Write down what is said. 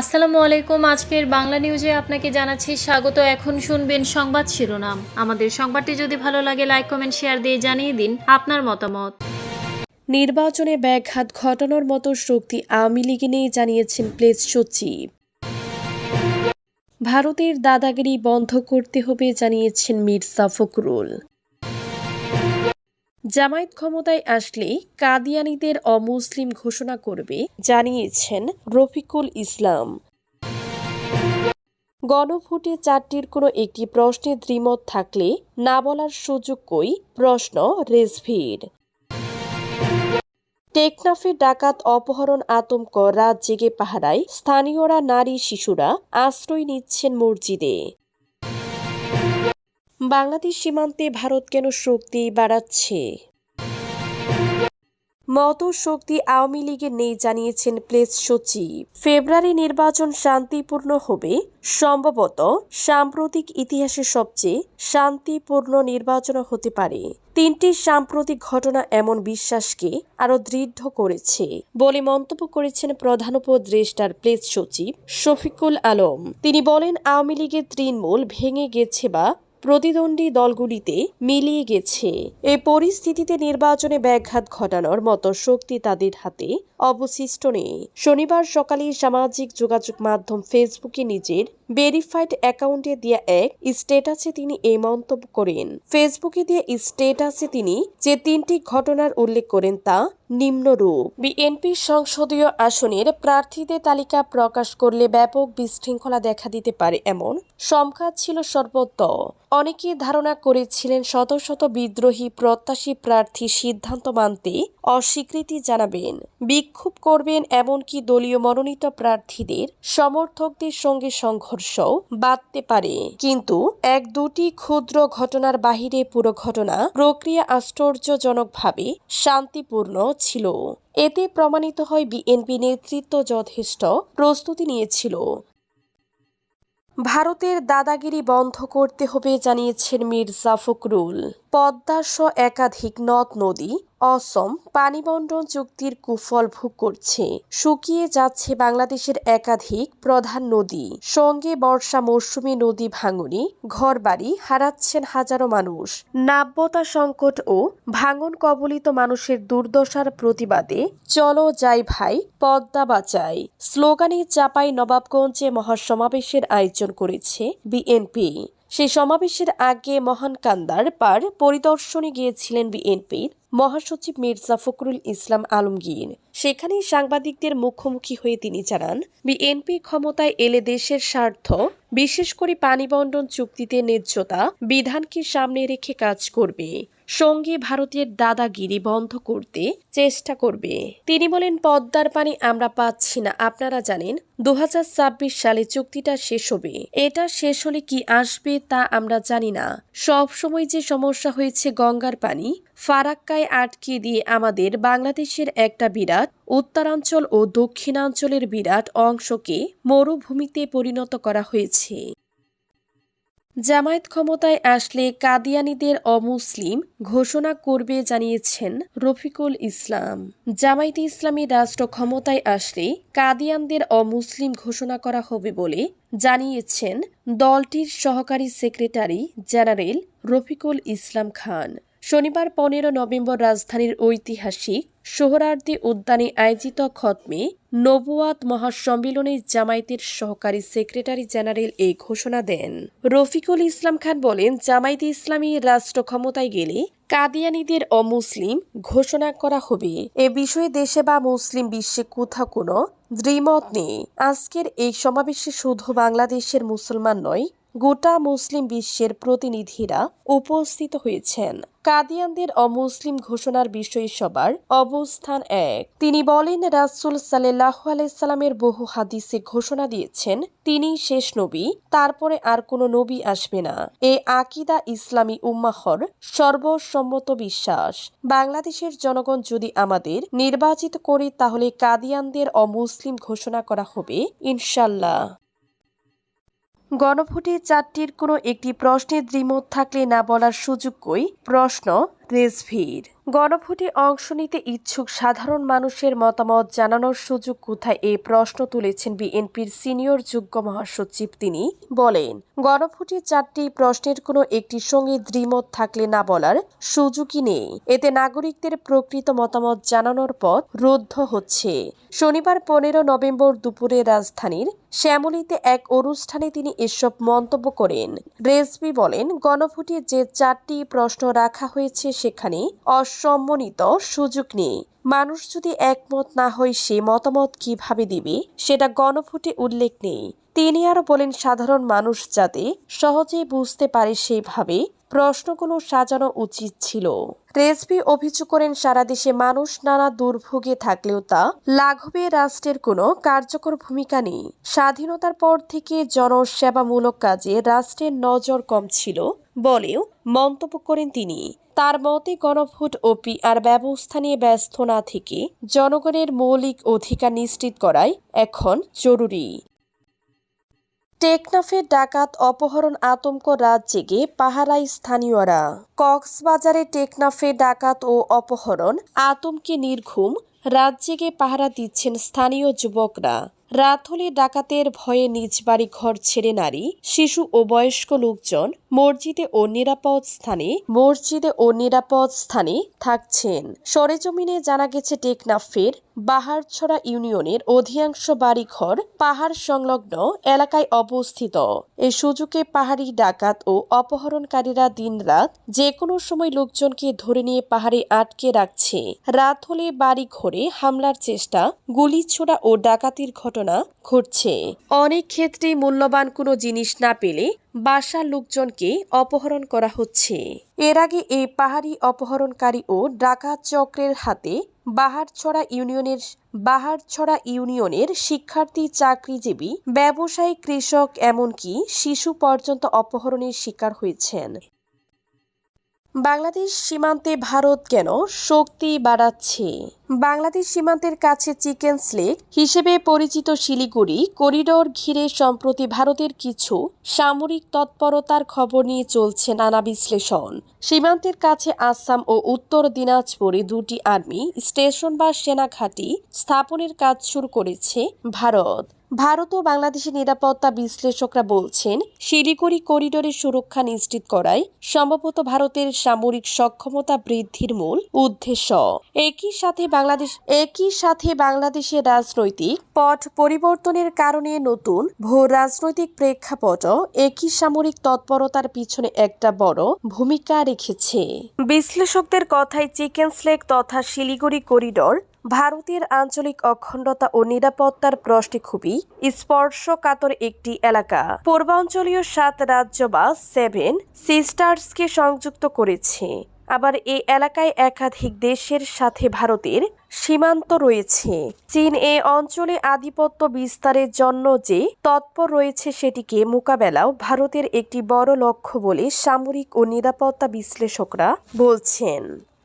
আসসালামু আলাইকুম। আজকের বাংলা নিউজে আপনাকে জানাচ্ছি স্বাগত। এখন শুনবেন সংবাদ শিরোনাম। আমাদের সংবাদটি যদি ভালো লাগে লাইক কমেন্ট শেয়ার দিয়ে জানিয়ে দিন আপনার মতামত। নির্বাচনে ব্যাঘাত ঘটানোর মতো শক্তি আওয়ামী লীগে নেই, জানিয়েছেন প্লেস সচিব। ভারতের দাদাগিরি বন্ধ করতে হবে, জানিয়েছেন মির্জা ফখরুল জামায়াত ক্ষমতায় আসলে কাদিয়ানিদের অমুসলিম ঘোষণা করবে, জানিয়েছেন রফিকুল ইসলাম। গণভোটে চারটির কোনো একটি প্রশ্নে দ্বিমত থাকলে না বলার সুযোগ কই প্রশ্ন রেজভির। টেকনাফে ডাকাত অপহরণ আতঙ্ক, রাত জেগে পাহারায় স্থানীয়রা নারী শিশুরা, আশ্রয় নিচ্ছেন মসজিদে। বাংলাদেশ সীমান্তে ভারত কেন শক্তি বাড়াচ্ছে? মত শক্তি আওয়ামী লীগের নেই জানিয়েছেন প্লেস সচিব। ফেব্রুয়ারি নির্বাচন শান্তিপূর্ণ হবে, সম্ভবত সাম্প্রতিক ইতিহাসে সবচেয়ে শান্তিপূর্ণ নির্বাচন হতে পারে। তিনটি সাম্প্রতিক ঘটনা এমন বিশ্বাসকে আরও দৃঢ় করেছে বলে মন্তব্য করেছেন প্রধান উপদেষ্টার প্লেস সচিব শফিকুল আলম। তিনি বলেন, আওয়ামী লীগের তৃণমূল ভেঙে গেছে বা প্রতিদ্বন্দ্বী দলগুলিতে মিলিয়ে গেছে। এ পরিস্থিতিতে নির্বাচনে ব্যাঘাত ঘটানোর মতো শক্তি তাদের হাতে অবশিষ্ট নেই। শনিবার সকালে সামাজিক যোগাযোগ মাধ্যম ফেসবুকে নিজের ভেরিফাইড অ্যাকাউন্টে দেওয়া এক স্টেটাসে তিনি এই মন্তব্য করেন। ফেসবুকে দিয়ে স্টেটাসে তিনি যে তিনটি ঘটনার উল্লেখ করেন তা নিম্নরূপ। বিএনপি সংসদীয় আসনের প্রার্থীদের তালিকা প্রকাশ করলে ব্যাপক বিশৃঙ্খলা দেখা দিতে পারে এমন সংখ্যা ছিল সর্বত্র অনেকে ধারণা করেছিলেন শত শত বিদ্রোহী, প্রত্যাশী প্রার্থী সিদ্ধান্ত মানতে অস্বীকৃতি জানাবেন। বিক্ষোভ করবেন এমনকি দলীয় মনোনীত প্রার্থীদের সমর্থকদের সঙ্গে সংঘর্ষও বাড়তে পারে। কিন্তু এক দুটি ক্ষুদ্র ঘটনার বাহিরে পুরো ঘটনা প্রক্রিয়া আশ্চর্যজনকভাবে শান্তিপূর্ণ ছিল। এতে প্রমাণিত হয় বিএনপি নেতৃত্ব যথেষ্ট প্রস্তুতি নিয়েছিল। ভারতের দাদাগিরি বন্ধ করতে হবে জানিয়েছেন মির্জা ফখরুল। পদ্মাসহ একাধিক নদ নদী অসম পানিবন্টন চুক্তির কুফল ভোগ করছে। শুকিয়ে যাচ্ছে বাংলাদেশের একাধিক প্রধান নদী। সঙ্গে বর্ষা মৌসুমী নদী ভাঙনে ঘরবাড়ি হারাচ্ছেন হাজারো মানুষ। নাব্যতা সংকট ও ভাঙন কবলিত মানুষের দুর্দশার প্রতিবাদে চলো যাই ভাই, পদ্মা বাঁচাই। স্লোগানে চাপাই নবাবগঞ্জে মহাসমাবেশের আয়োজন করেছে বিএনপি। সেই সমাবেশের আগে মহান কান্দার পার পরিদর্শনে গিয়েছিলেন বিএনপির মহাসচিব মির্জা ফখরুল ইসলাম আলমগীর। সেখানেই সাংবাদিকদের মুখোমুখি হয়ে তিনি জানান, বিএনপি ক্ষমতায় এলে দেশের স্বার্থ, বিশেষ করে পানি বন্টন চুক্তিতে ন্যায্যতা বিধানকে সামনে রেখে কাজ করবে, সঙ্গে ভারতের দাদাগিরি বন্ধ করতে চেষ্টা করবে। তিনি বলেন, পদ্মার পানি আমরা পাচ্ছি না। আপনারা জানেন দু হাজার ছাব্বিশ সালে চুক্তিটা শেষ হবে। এটা শেষ হলে কি আসবে তা আমরা জানি না। সব সময় যে সমস্যা হয়েছে গঙ্গার পানি ফারাক্কায় আটকে দিয়ে আমাদের বাংলাদেশের একটা বিরাট, উত্তরাঞ্চল ও দক্ষিণাঞ্চলের বিরাট অংশকে মরুভূমিতে পরিণত করা হয়েছে। জামায়াত ক্ষমতায় আসলে কাদিয়ানিদের অমুসলিম ঘোষণা করবে জানিয়েছেন রফিকুল ইসলাম। জামায়াতে ইসলামী রাষ্ট্র ক্ষমতায় আসলে কাদিয়ানদের অমুসলিম ঘোষণা করা হবে বলে জানিয়েছেন দলটির সহকারী সেক্রেটারি জেনারেল রফিকুল ইসলাম খান। শনিবার পনেরো নভেম্বর রাজধানীর ঐতিহাসিক সোহরার্দি উদ্যানে আয়োজিত খতমে নবুয়াত মহাসম্মেলনে জামায়াতের সহকারী সেক্রেটারি জেনারেল এই ঘোষণা দেন। রফিকুল ইসলাম খান বলেন, জামায়াতে ইসলামী রাষ্ট্র ক্ষমতায় গেলে কাদিয়ানিদের অমুসলিম ঘোষণা করা হবে। এ বিষয়ে দেশে বা মুসলিম বিশ্বে কোথাও কোনো দ্বিমত নেই। আজকের এই সমাবেশে শুধু বাংলাদেশের মুসলমান নয় গোটা মুসলিম বিশ্বের প্রতিনিধিরা উপস্থিত হয়েছেন। কাদিয়ানদের অমুসলিম ঘোষণার বিষয়ে সবার অবস্থান এক। তিনি বলেন, রাসুল সাল্লাহ আলাইসাল্লামের বহু হাদিসে ঘোষণা দিয়েছেন তিনি শেষ নবী, তারপরে আর কোনো নবী আসবে না। এ আকিদা ইসলামী উম্মাহর সর্বসম্মত বিশ্বাস। বাংলাদেশের জনগণ যদি আমাদের নির্বাচিত করে, তাহলে কাদিয়ানদের অমুসলিম ঘোষণা করা হবে ইনশাল্লাহ গণভোটে চারটির কোনো একটি প্রশ্নে দ্বিমত থাকলে না বলার সুযোগ কই? প্রশ্ন রেজভির। গণভোটে অংশ নিতে ইচ্ছুক সাধারণ মানুষের মতামত জানানোর সুযোগ কোথায় এই প্রশ্ন তুলেছেন বিএনপির সিনিয়র যুগ্ম মহাসচিব তিনি। বলেন, গণভোটে চারটি প্রশ্নের কোনো একটির সঙ্গে দ্বিমত থাকলে না বলার সুযোগই নেই। এতে নাগরিকদের প্রকৃত মতামত জানানোর পথ রুদ্ধ হচ্ছে। শনিবার পনেরো নভেম্বর দুপুরে রাজধানীর শ্যামলীতে এক অনুষ্ঠানে তিনি এসব মন্তব্য করেন। রেজবি বলেন, গণভোটে যে চারটি প্রশ্ন রাখা হয়েছে সেখানে অসম্মানিত সুযোগ নেই। মানুষ যদি একমত না হয় সে মতামত কীভাবে দিবে, সেটা গণভোটে উল্লেখ নেই। তিনি আরও বলেন, সাধারণ মানুষ যাতে সহজেই বুঝতে পারে সেভাবে প্রশ্নগুলো সাজানো উচিত ছিল। রেজবি অভিযোগ করেন, সারা দেশে মানুষ নানা দুর্ভোগে থাকলেও তা লাঘবে রাষ্ট্রের কোনো কার্যকর ভূমিকা নেই। স্বাধীনতার পর থেকে জনসেবামূলক কাজে রাষ্ট্রের নজর কম ছিল বলেও মন্তব্য করেন তিনি। তার মতে, গণভোট ও পিআর ব্যবস্থা নিয়ে ব্যস্ত না থেকে জনগণের মৌলিক অধিকার নিশ্চিত করাই এখন জরুরি। টেকনাফে ডাকাত অপহরণ আতঙ্ক রাত জেগে পাহারায় স্থানীয়রা। কক্সবাজারে টেকনাফে ডাকাত ও অপহরণ আতঙ্কে নির্ঘুম রাত জেগে পাহারা দিচ্ছেন স্থানীয় যুবকরা। রাত হলে ডাকাতের ভয়ে নিজ বাড়ি ঘর ছেড়ে নারী, শিশু ও বয়স্ক লোকজন মসজিদে ও নিরাপদ স্থানে, মসজিদে ও নিরাপদ স্থানে থাকছেন। সরেজমিনে জানা গেছে টেকনাফের বাহারছড়া ইউনিয়নের অধিকাংশ বাড়িঘর পাহাড় সংলগ্ন এলাকায় অবস্থিত। এই সুযোগে পাহাড়ি ডাকাত ও অপহরণকারীরা দিনরাত যে কোনো সময় লোকজনকে ধরে নিয়ে পাহাড়ে আটকে রাখছে। রাত হলে বাড়ি ঘরে হামলার চেষ্টা গুলি ছোড়া ও ডাকাতির ঘটনা ঘটছে। অনেক ক্ষেত্রেই মূল্যবান কোনো জিনিস না পেলে বাসার লোকজনকে অপহরণ করা হচ্ছে। এর আগে এই পাহাড়ি অপহরণকারী ও ডাকাত চক্রের হাতে বাহারছড়া ইউনিয়নের বাহারছড়া ইউনিয়নের শিক্ষার্থী চাকরিজীবী, ব্যবসায়ী, কৃষক, এমনকি শিশু পর্যন্ত অপহরণের শিকার হয়েছেন। বাংলাদেশ সীমান্তে ভারত কেন শক্তি বাড়াচ্ছে? বাংলাদেশ সীমান্তের কাছে চিকেন স্লেক হিসেবে পরিচিত শিলিগুড়ি করিডোর ঘিরে সম্প্রতি ভারতের কিছু সামরিক তৎপরতার খবর নিয়ে চলছে নানা বিশ্লেষণ। সীমান্তের কাছে আসাম ও উত্তর দিনাজপুরে দুটি আর্মি স্টেশন বা সেনা ঘাঁটি স্থাপনের কাজ শুরু করেছে ভারত। ভারত ও বাংলাদেশের নিরাপত্তা বিশ্লেষকরা বলছেন, শিলিগুড়ি করিডোরের সুরক্ষা নিশ্চিত করাই সম্ভবত ভারতের সামরিক সক্ষমতা বৃদ্ধির মূল উদ্দেশ্য। একই সাথে বাংলাদেশ, একই সাথে বাংলাদেশের রাজনৈতিক পট পরিবর্তনের কারণে নতুন ভূ রাজনৈতিক প্রেক্ষাপট একই সামরিক তৎপরতার পিছনে একটা বড় ভূমিকা রেখেছে। বিশ্লেষকদের কথায় চিকেন স্লেক তথা শিলিগুড়ি করিডোর ভারতের আঞ্চলিক অখণ্ডতা ও নিরাপত্তার প্রশ্নে খুবই স্পর্শকাতর একটি এলাকা। পূর্বাঞ্চলীয় সাত রাজ্য বা সেভেন সিস্টার্সকে সংযুক্ত করেছে। আবার এই এলাকায় একাধিক দেশের সাথে ভারতের সীমান্ত রয়েছে। চীন এ অঞ্চলে আধিপত্য বিস্তারের জন্য যে তৎপর রয়েছে সেটিকে মোকাবেলাও ভারতের একটি বড় লক্ষ্য বলে সামরিক ও নিরাপত্তা বিশ্লেষকরা বলছেন।